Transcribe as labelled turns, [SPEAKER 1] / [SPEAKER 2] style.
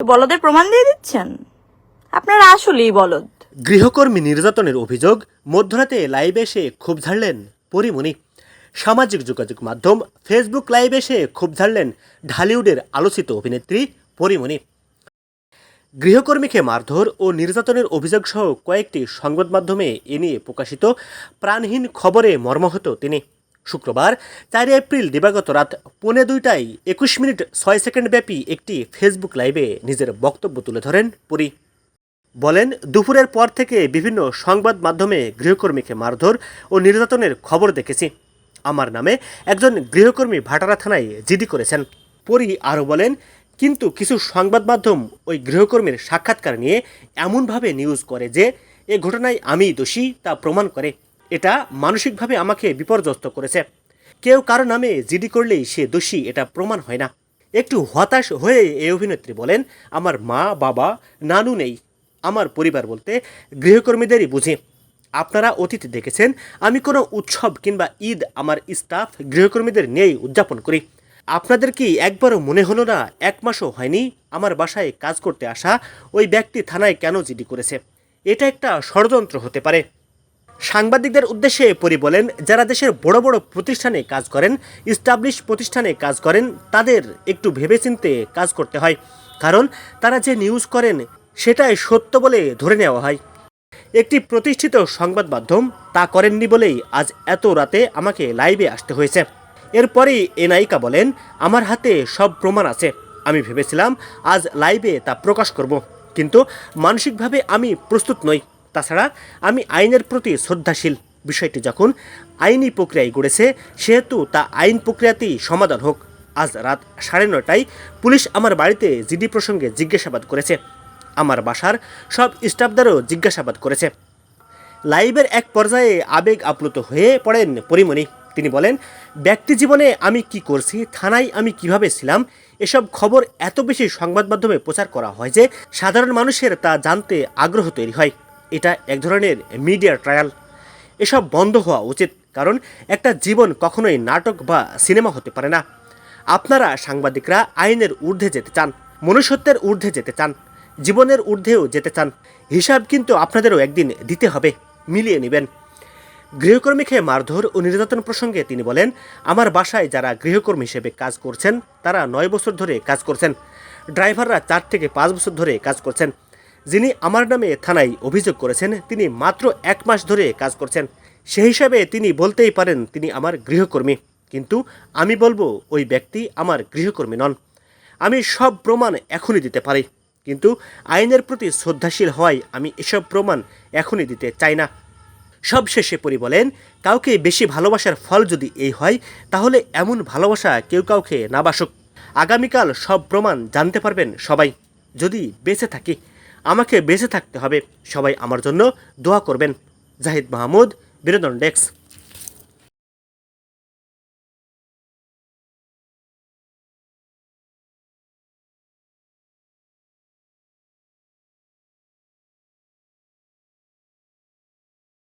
[SPEAKER 1] বলদের প্রমাণ দিয়ে দিচ্ছেন? আপনারা আসলেই বলদ।
[SPEAKER 2] গৃহকর্মী নির্যাতনের অভিযোগ, মধ্যরাতে লাইভে এসে ক্ষোভ ঝাড়লেন পরিমণি। সামাজিক যোগাযোগ মাধ্যম ফেসবুক লাইভে এসে ক্ষোভ ঝাড়লেন ঢালিউডের আলোচিত অভিনেত্রী পরিমণি। গৃহকর্মীকে মারধর ও নির্যাতনের অভিযোগ সহ কয়েকটি সংবাদ মাধ্যমে এ নিয়ে প্রকাশিত প্রাণহীন খবরে মর্মাহত তিনি। শুক্রবার চার এপ্রিল দিবাগত রাত পৌনে দুইটায় একুশ মিনিট ছয় সেকেন্ড ব্যাপী একটি ফেসবুক লাইভে নিজের বক্তব্য তুলে ধরেন পুরী। বলেন, দুপুরের পর থেকে বিভিন্ন সংবাদ মাধ্যমে গৃহকর্মীকে মারধর ও নির্যাতনের খবর দেখেছি। আমার নামে একজন গৃহকর্মী ভাটারা থানায় জিডি করেছেন। পরি আরও বলেন, কিন্তু কিছু সংবাদ মাধ্যম ওই গৃহকর্মীর সাক্ষাৎকার নিয়ে এমনভাবে নিউজ করে যে, এ ঘটনায় আমি দোষী তা প্রমাণ করে। এটা মানসিকভাবে আমাকে বিপর্যস্ত করেছে। কেউ কারও নামে জিডি করলেই সে দোষী, এটা প্রমাণ হয় না। একটু হতাশ হয়ে এই অভিনেত্রী বলেন, আমার মা, বাবা, নানু নেই। আমার পরিবার বলতে গৃহকর্মীদেরই বুঝি। আপনারা অতীত দেখেছেন, আমি কোনো উৎসব কিংবা ঈদ আমার স্টাফ গৃহকর্মীদের নিয়েই উদযাপন করি। আপনাদের কি একবারও মনে হলো না, এক মাসও হয়নি আমার বাসায় কাজ করতে আসা ওই ব্যক্তি থানায় কেন জিডি করেছে? এটা একটা ষড়যন্ত্র হতে পারে। সাংবাদিকদের উদ্দেশ্যে পরি বলেন, যারা দেশের বড় বড় প্রতিষ্ঠানে কাজ করেন ইস্টাবলিশ প্রতিষ্ঠানে কাজ করেন, তাদের একটু ভেবেচিন্তে কাজ করতে হয়। কারণ তারা যে নিউজ করেন, সেটাই সত্য বলে ধরে নেওয়া হয়। একটি প্রতিষ্ঠিত সংবাদ মাধ্যম তা করেননি বলেই আজ এত রাতে আমাকে লাইভে আসতে হয়েছে। এরপরেই এ নায়িকা বলেন, আমার হাতে সব প্রমাণ আছে। আমি ভেবেছিলাম আজ লাইভে তা প্রকাশ করব। কিন্তু মানসিকভাবে আমি প্রস্তুত নই। তাছাড়া আমি আইনের প্রতি শ্রদ্ধাশীল বিষয়টি যখন আইনি প্রক্রিয়ায় গড়েছে, সেহেতু তা আইন প্রক্রিয়াতেই সমাধান হোক। আজ রাত সাড়ে নটায় পুলিশ আমার বাড়িতে জিডি প্রসঙ্গে জিজ্ঞাসাবাদ করেছে। আমার বাসার সব স্টাফদেরও জিজ্ঞাসাবাদ করেছে। লাইভের এক পর্যায়ে আবেগ আপ্লুত হয়ে পড়েন পরিমণি। তিনি বলেন, ব্যক্তি জীবনে আমি কি করছি, থানায় আমি কীভাবে ছিলাম, এসব খবর এত বেশি সংবাদ মাধ্যমে প্রচার করা হয় যে সাধারণ মানুষের তা জানতে আগ্রহ তৈরি হয়। এটা এক ধরনের মিডিয়া ট্রায়াল এসব বন্ধ হওয়া উচিত, কারণ একটা জীবন কখনোই নাটক বা সিনেমা হতে পারে না। আপনারা সাংবাদিকরা আইনের ঊর্ধ্বে যেতে চান, মনুষ্যত্বের ঊর্ধ্বে যেতে চান, জীবনের ঊর্ধ্বেও যেতে চান। হিসাব কিন্তু আপনাদেরও একদিন দিতে হবে, মিলিয়ে নেবেন। গৃহকর্মীকে মারধর ও নির্যাতন প্রসঙ্গে তিনি বলেন, আমার বাসায় যারা গৃহকর্মী হিসেবে কাজ করছেন, তারা নয় বছর ধরে কাজ করছেন। ড্রাইভাররা চার থেকে পাঁচ বছর ধরে কাজ করছেন। যিনি আমার নামে থানায় অভিযোগ করেছেন, তিনি মাত্র এক মাস ধরে কাজ করছেন। সেই হিসাবে তিনি বলতেই পারেন, তিনি আমার গৃহকর্মী। কিন্তু আমি বলব, ওই ব্যক্তি আমার গৃহকর্মী নন। আমি সব প্রমাণ এখনই দিতে পারি। কিন্তু আইনের প্রতি শ্রদ্ধাশীল হওয়ায় আমি এসব প্রমাণ এখনই দিতে চাই না। সবশেষে পরি বলেন, কাউকে বেশি ভালোবাসার ফল যদি এই হয়, তাহলে এমন ভালোবাসা কেউ কাউকে না বাসুক। আগামীকাল সব প্রমাণ জানতে পারবেন সবাই। যদি বেঁচে থাকি আমাকে বেঁচে থাকতে হবে। সবাই আমার জন্য দোয়া করবেন। জাহিদ মাহমুদ বিনোদন ডেস্ক।